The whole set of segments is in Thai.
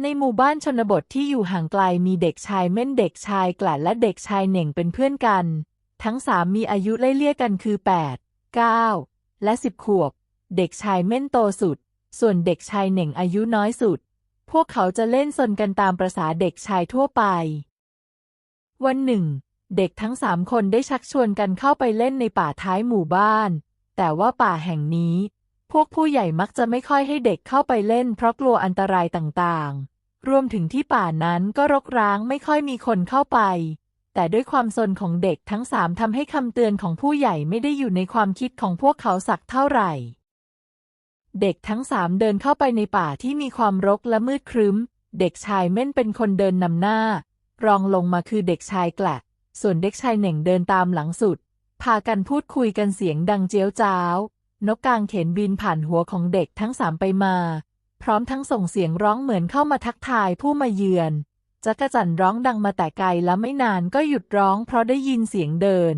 ในหมู่บ้านชนบทที่อยู่ห่างไกลมีเด็กชายเม่นเด็กชายกลั่นและเด็กชายเหน่งเป็นเพื่อนกัน ทั้งสามมีอายุไล่เลี่ยกันคือ 8 9 และ10ขวบ เด็กชายเม่นโตสุด ส่วนเด็กชายเหน่งอายุน้อยสุด พวกเขาจะเล่นซนกันตามประษาเด็กชายทั่วไป วันหนึ่ง เด็กทั้งสามคนได้ชักชวนกันเข้าไปเล่นในป่าท้ายหมู่บ้าน แต่ว่าป่าแห่งนี้ พวกผู้ใหญ่มักจะไม่ค่อยให้เด็กเข้าไปเล่น เพราะกลัวอันตรายต่างๆ รวมถึงที่ป่านั้นก็รกร้างไม่ค่อยมีคนเข้าไป แต่ด้วยความสนของเด็กทั้งสามทำให้คำเตือนของผู้ใหญ่ไม่ได้อยู่ในความคิดของพวกเขาสักเท่าไหร่ เด็กทั้งสามเดินเข้าไปในป่าที่มีความรกและมืดครึ้ม เด็กชายเม่นเป็นคนเดินนำหน้า รองลงมาคือเด็กชายแกละส่วนเด็กชายเหน่งเดินตามหลังสุด พากันพูดคุยกันเสียงดังเจียวจ้าว นกกางเขนบินผ่านหัวของเด็กทั้งสามไปมา พร้อมทั้งส่งเสียงร้องเหมือนเข้ามาทักทายผู้มาเยือนจักรจั่นร้องดังมาแต่ไกลและไม่นานก็หยุดร้องเพราะได้ยินเสียงเดิน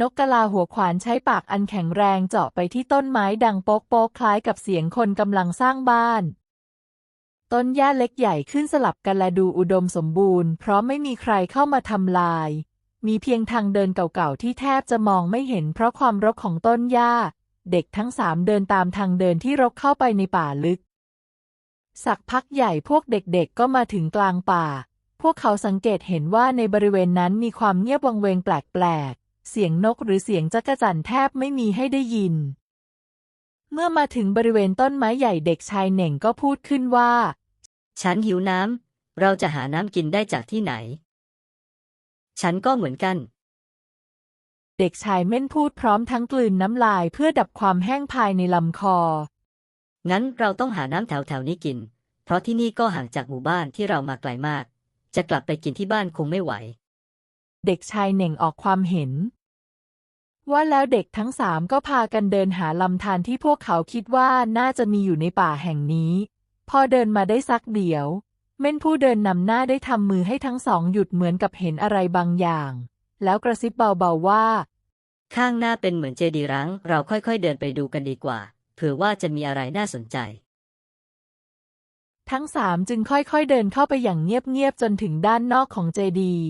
นกกะลาหัวขวานใช้ปากอันแข็งแรงเจาะไปที่ต้นไม้ดังโป๊กโป๊กคล้ายกับเสียงคนกำลังสร้างบ้าน ต้นหญ้าเล็กใหญ่ขึ้นสลับกันและดูอุดมสมบูรณ์ เพราะไม่มีใครเข้ามาทำลาย มีเพียงทางเดินเก่าๆที่แทบจะมองไม่เห็นเพราะความรกของต้นหญ้า เด็กทั้งสามเดินตามทางเดินที่รกเข้าไปในป่าลึก สักพักใหญ่พวกเด็กๆก็มาถึงกลางป่า พวกเขาสังเกตเห็นว่าในบริเวณนั้นมีความเงียบวังเวงแปลกๆ เสียงนกหรือเสียงจักจั่นแทบไม่มีให้ได้ยิน เมื่อมาถึงบริเวณต้นไม้ใหญ่เด็กชายเหน่งก็พูดขึ้นว่า ฉันหิวน้ำ เราจะหาน้ำกินได้จากที่ไหน ฉันก็เหมือนกัน เด็กชายเม่นพูดพร้อมทั้งกลืนน้ำลายเพื่อดับความแห้งภายในลำคอ งั้นเราต้องหาน้ำแถวแถวๆนี้กิน เพราะที่นี่ก็ห่างจากหมู่บ้านที่เรามาไกลมาก จะกลับไปกินที่บ้านคงไม่ไหว เด็กชายเหน่งออกความเห็น ว่าแล้วเด็กทั้งสามก็พากันเดินหาลำธารที่พวกเขาคิดว่าน่าจะมีอยู่ในป่าแห่งนี้ พอเดินมาได้สักเดียว เม่นผู้เดินนำหน้าได้ทำมือให้ทั้งสองหยุดเหมือนกับเห็นอะไรบางอย่าง แล้วกระซิบเบาๆว่า ข้างหน้าเป็นเหมือนเจดีย์ร้าง เราค่อยๆเดินไปดูกันดีกว่า เผื่อว่าจะมีอะไรน่าสนใจ ทั้งสามจึงค่อยๆเดินเข้าไปอย่างเงียบๆจนถึงด้านนอกของเจดีย์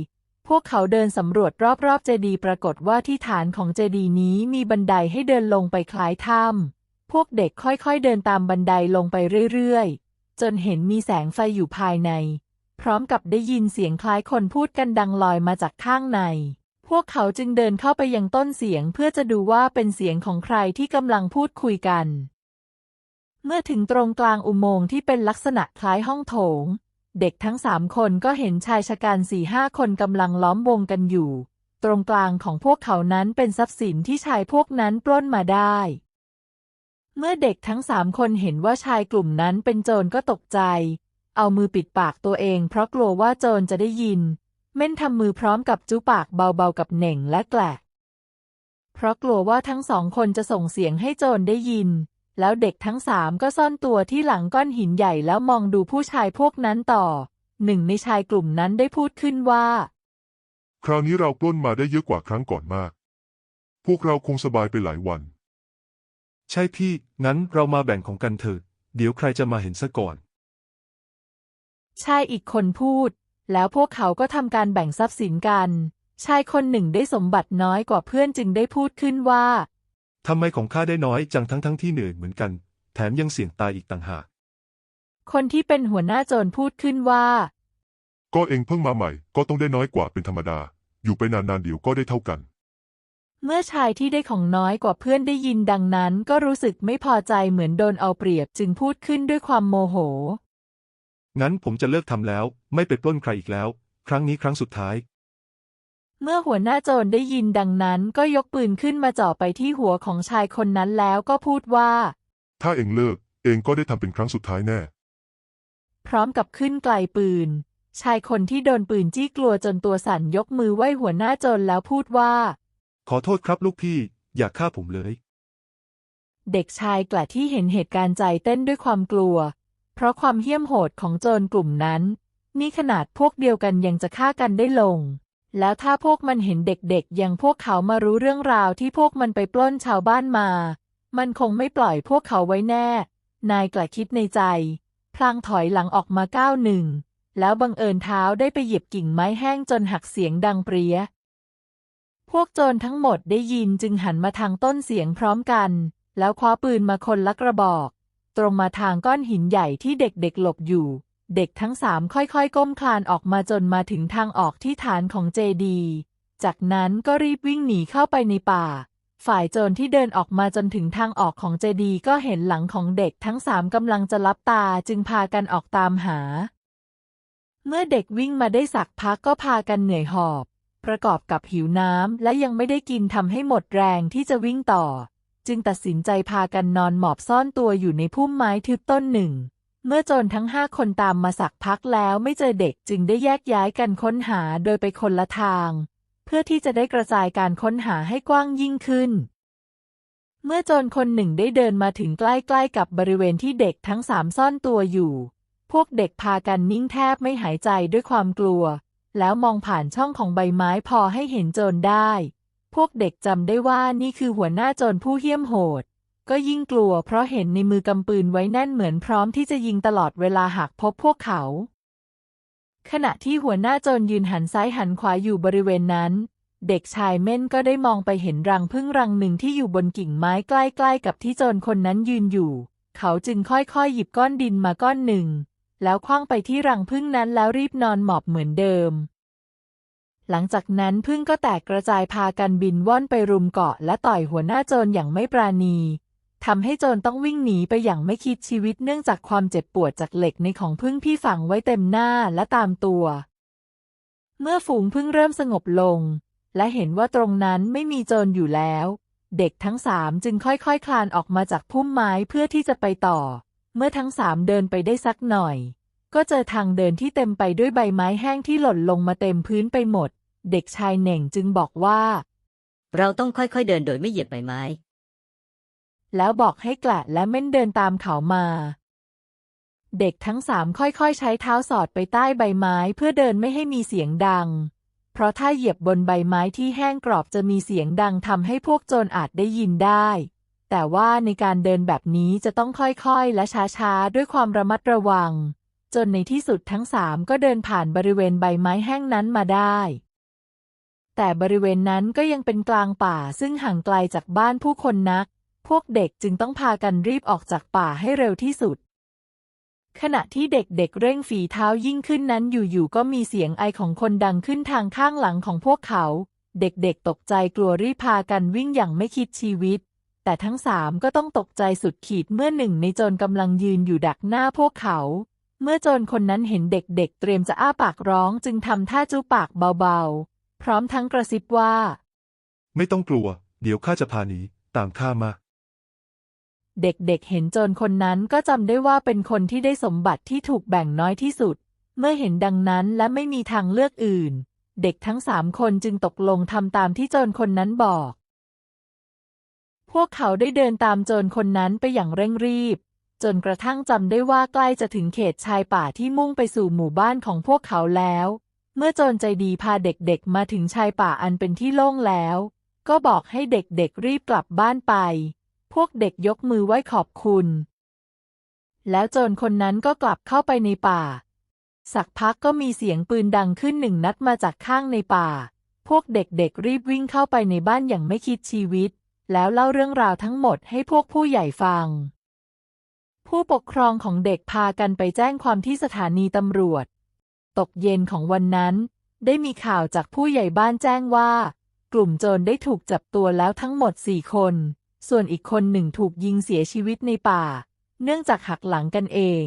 พวกเขาเดินสำรวจรอบๆเจดีย์ปรากฏว่าที่ฐานของเจดีย์นี้มีบันไดให้เดินลงไปคล้ายถ้ำพวกเด็กค่อยๆเดินตามบันไดลงไปเรื่อยๆ จนเห็นมีแสงไฟอยู่ภายในพ ร้อมกับได้ยินเสียงคล้ายคนพูดกันดังลอยมาจากข้างใน พวกเขาจึงเดินเข้าไปยังต้นเสียงเพื่อจะดูว่าเป็นเสียงของใครที่กำลังพูดคุยกัน เมื่อถึงตรงกลางอุโมงค์ที่เป็นลักษณะคล้ายห้องโถง เด็กทั้งสามคนก็เห็นชายชะกันสี่ห้าคนกำลังล้อมวงกันอยู่ ตรงกลางของพวกเขานั้นเป็นทรัพย์สินที่ชายพวกนั้นปล้นมาได้เมื่อเด็กทั้งสามคนเห็นว่าชายกลุ่มนั้นเป็นโจรก็ตกใจ เอามือปิดปากตัวเองเพราะกลัวว่าโจรจะได้ยิน เม่นทำมือพร้อมกับจุปากเบาๆกับเหน่งและแกลกเพราะกลัวว่าทั้งสองคนจะส่งเสียงให้โจรได้ยิน แล้วเด็กทั้งสามก็ซ่อนตัวที่หลังก้อนหินใหญ่แล้วมองดูผู้ชายพวกนั้นต่อ หนึ่งในชายกลุ่มนั้นได้พูดขึ้นว่า คราวนี้เราปล้นมาได้เยอะกว่าครั้งก่อนมาก พวกเราคงสบายไปหลายวัน ใช่พี่ งั้นเรามาแบ่งของกันเถิด เดี๋ยวใครจะมาเห็นซะก่อน ชายอีกคนพูด แล้วพวกเขาก็ทำการแบ่งทรัพย์สินกัน ชายคนหนึ่งได้สมบัติน้อยกว่าเพื่อนจึงได้พูดขึ้นว่าทำไมของข้าได้น้อยจังทั้งทั้งๆที่เหนื่อยเหมือนกัน แถมยังเสี่ยงตายอีกต่างหาก คนที่เป็นหัวหน้าโจรพูดขึ้นว่า ก็เองเพิ่งมาใหม่ ก็ต้องได้น้อยกว่าเป็นธรรมดา อยู่ไปนานๆเดี๋ยวก็ได้เท่ากัน เมื่อชายที่ได้ของน้อยกว่าเพื่อนได้ยินดังนั้น ก็รู้สึกไม่พอใจเหมือนโดนเอาเปรียบจึงพูดขึ้นด้วยความโมโห งั้นผมจะเลิกทำแล้ว ไม่ไปปล้นใครอีกแล้ว ครั้งนี้ครั้งสุดท้าย เมื่อหัวหน้าโจรได้ยินดังนั้นก็ยกปืนขึ้นมาจ่อไปที่หัวของชายคนนั้นแล้วก็พูดว่า ถ้าเองเลิก เองก็ได้ทำเป็นครั้งสุดท้ายแน่ พร้อมกับขึ้นไกลปืน ชายคนที่โดนปืนจี้กลัวจนตัวสั่นยกมือไหว้หัวหน้าโจรแล้วพูดว่า ขอโทษครับลูกพี่ อย่าฆ่าผมเลย เด็กชายกละที่เห็นเหตุการณ์ใจเต้นด้วยความกลัว เพราะความเหี้ยมโหดของโจรกลุ่มนั้น นี่ขนาดพวกเดียวกันยังจะฆ่ากันได้ลง แล้วถ้าพวกมันเห็นเด็กๆ อย่างพวกเขามารู้เรื่องราวที่พวกมันไปปล้นชาวบ้านมา มันคงไม่ปล่อยพวกเขาไว้แน่ นายกละคิดในใจ พลางถอยหลังออกมาก้าวหนึ่ง แล้วบังเอิญเท้าได้ไปเหยียบกิ่งไม้แห้งจนหักเสียงดังเปรี้ยพวกโจรทั้งหมดได้ยินจึงหันมาทางต้นเสียงพร้อมกัน แล้วคว้าปืนมาคนละกระบอก ตรงมาทางก้อนหินใหญ่ที่เด็กๆหลบอยู่ เด็กทั้งสามค่อยๆ ก้มคลานออกมาจนมาถึงทางออกที่ฐานของเจดี จากนั้นก็รีบวิ่งหนีเข้าไปในป่า ฝ่ายโจรที่เดินออกมาจนถึงทางออกของเจดีก็เห็นหลังของเด็กทั้งสามกำลังจะลับตาจึงพากันออกตามหา เมื่อเด็กวิ่งมาได้สักพักก็พากันเหนื่อยหอบ ประกอบกับหิวน้ำและยังไม่ได้กินทำให้หมดแรงที่จะวิ่งต่อ จึงตัดสินใจพากันนอนหมอบซ่อนตัวอยู่ในพุ่มไม้ทึบต้นหนึ่ง เมื่อโจรทั้งห้าคนตามมาสักพักแล้วไม่เจอเด็กจึงได้แยกย้ายกันค้นหาโดยไปคนละทาง เพื่อที่จะได้กระจายการค้นหาให้กว้างยิ่งขึ้น เมื่อโจรคนหนึ่งได้เดินมาถึงใกล้ๆกับบริเวณที่เด็กทั้งสามซ่อนตัวอยู่ พวกเด็กพากันนิ่งแทบไม่หายใจด้วยความกลัว แล้วมองผ่านช่องของใบไม้พอให้เห็นโจรได้ พวกเด็กจำได้ว่านี่คือหัวหน้าโจรผู้เหี้ยมโหด ก็ยิ่งกลัวเพราะเห็นในมือกำปืนไว้แน่นเหมือนพร้อมที่จะยิงตลอดเวลาหากพบพวกเขา ขณะที่หัวหน้าโจรยืนหันซ้ายหันขวาอยู่บริเวณนั้น เด็กชายเม่นก็ได้มองไปเห็นรังพึ่งรังหนึ่งที่อยู่บนกิ่งไม้ใกล้ๆกับที่โจรคนนั้นยืนอยู่ เขาจึงค่อยๆหยิบก้อนดินมาก้อนหนึ่ง แล้วคว้างไปที่รังพึ่งนั้นแล้วรีบนอนหมอบเหมือนเดิม หลังจากนั้นพึ่งก็แตกกระจายพากันบินว่อนไปรุมเกาะและต่อยหัวหน้าโจรอย่างไม่ปราณีทำให้โจรต้องวิ่งหนีไปอย่างไม่คิดชีวิตเนื่องจากความเจ็บปวดจากเหล็กในของพึ่งที่ฝังไว้เต็มหน้าและตามตัว เมื่อฝูงพึ่งเริ่มสงบลง และเห็นว่าตรงนั้นไม่มีโจรอยู่แล้ว เด็กทั้งสามจึงค่อยๆคคลานออกมาจากพุ่มไม้เพื่อที่จะไปต่อ เมื่อทั้งสามเดินไปได้สักหน่อย ก็เจอทางเดินที่เต็มไปด้วยใบไม้แห้งที่หล่นลงมาเต็มพื้นไปหมด เด็กชายเหน่งจึงบอกว่า เราต้องค่อยๆเดินโดยไม่เหยียบใบไม้ แล้วบอกให้แกละและเม่นเดินตามเขามา เด็กทั้งสามค่อยๆ ใช้เท้าสอดไปใต้ใบไม้เพื่อเดินไม่ให้มีเสียงดัง เพราะถ้าเหยียบบนใบไม้ที่แห้งกรอบจะมีเสียงดังทำให้พวกโจรอาจได้ยินได้แต่ว่าในการเดินแบบนี้จะต้องค่อยๆ และช้าๆ ด้วยความระมัดระวัง จนในที่สุดทั้งสามก็เดินผ่านบริเวณใบไม้แห้งนั้นมาได้ แต่บริเวณนั้นก็ยังเป็นกลางป่าซึ่งห่างไกลจากบ้านผู้คนนัก พวกเด็กจึงต้องพากันรีบออกจากป่าให้เร็วที่สุด ขณะที่เด็กๆเร่งฝีเท้ายิ่งขึ้นนั้นอยู่ๆก็มีเสียงไอของคนดังขึ้นทางข้างหลังของพวกเขา เด็กๆตกใจกลัวรีบพากันวิ่งอย่างไม่คิดชีวิตแต่ทั้งสามก็ต้องตกใจสุดขีดเมื่อหนึ่งในโจรกำลังยืนอยู่ดักหน้าพวกเขา เมื่อโจรคนนั้นเห็นเด็กๆ เตรียมจะอ้าปากร้องจึงทำท่าจูปากเบาๆ พร้อมทั้งกระซิบว่า ไม่ต้องกลัว เดี๋ยวข้าจะพาหนีตามข้ามา เด็กๆ เห็นโจรคนนั้นก็จำได้ว่าเป็นคนที่ได้สมบัติที่ถูกแบ่งน้อยที่สุด เมื่อเห็นดังนั้นและไม่มีทางเลือกอื่น เด็กทั้งสามคนจึงตกลงทำตามที่โจรคนนั้นบอก พวกเขาได้เดินตามโจรคนนั้นไปอย่างเร่งรีบ จนกระทั่งจำได้ว่าใกล้จะถึงเขตชายป่าที่มุ่งไปสู่หมู่บ้านของพวกเขาแล้ว เมื่อโจรใจดีพาเด็กๆ มาถึงชายป่าอันเป็นที่โล่งแล้ว ก็บอกให้เด็กๆรีบกลับบ้านไป พวกเด็กยกมือไหว้ขอบคุณ แล้วโจรคนนั้นก็กลับเข้าไปในป่า สักพักก็มีเสียงปืนดังขึ้นหนึ่งนัดมาจากข้างในป่า พวกเด็กๆรีบวิ่งเข้าไปในบ้านอย่างไม่คิดชีวิต แล้วเล่าเรื่องราวทั้งหมดให้พวกผู้ใหญ่ฟัง ผู้ปกครองของเด็กพากันไปแจ้งความที่สถานีตำรวจ ตกเย็นของวันนั้น ได้มีข่าวจากผู้ใหญ่บ้านแจ้งว่า กลุ่มโจรได้ถูกจับตัวแล้วทั้งหมดสี่คน ส่วนอีกคนหนึ่งถูกยิงเสียชีวิตในป่า เนื่องจากหักหลังกันเอง